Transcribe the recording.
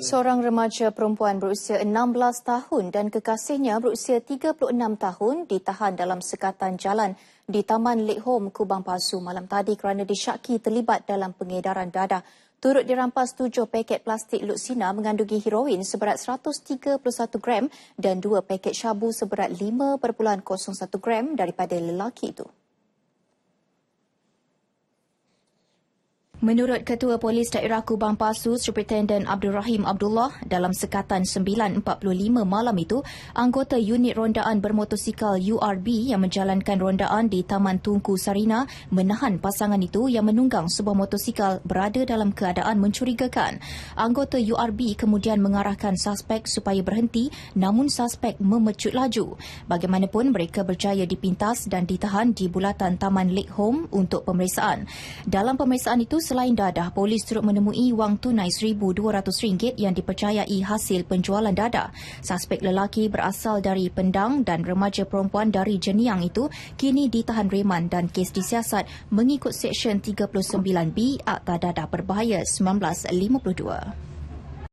Seorang remaja perempuan berusia 16 tahun dan kekasihnya berusia 36 tahun ditahan dalam sekatan jalan di Taman Lake Home, Kubang Pasu malam tadi kerana disyaki terlibat dalam pengedaran dadah. Turut dirampas tujuh paket plastik lutsina mengandungi heroin seberat 131 gram dan dua paket syabu seberat 5.01 gram daripada lelaki itu. Menurut Ketua Polis Daerah Kubang Pasu, Superintendent Abdul Rahim Abdullah, dalam sekatan 9.45 malam itu, anggota unit rondaan bermotosikal URB yang menjalankan rondaan di Taman Tunku Sarina menahan pasangan itu yang menunggang sebuah motosikal berada dalam keadaan mencurigakan. Anggota URB kemudian mengarahkan suspek supaya berhenti namun suspek memecut laju. Bagaimanapun mereka berjaya dipintas dan ditahan di bulatan Taman Lake Home untuk pemeriksaan. Dalam pemeriksaan itu, selain dadah, polis turut menemui wang tunai RM1,200 yang dipercayai hasil penjualan dadah. Suspek lelaki berasal dari Pendang dan remaja perempuan dari Jeniang itu kini ditahan reman dan kes disiasat mengikut Seksyen 39B Akta Dadah Berbahaya 1952.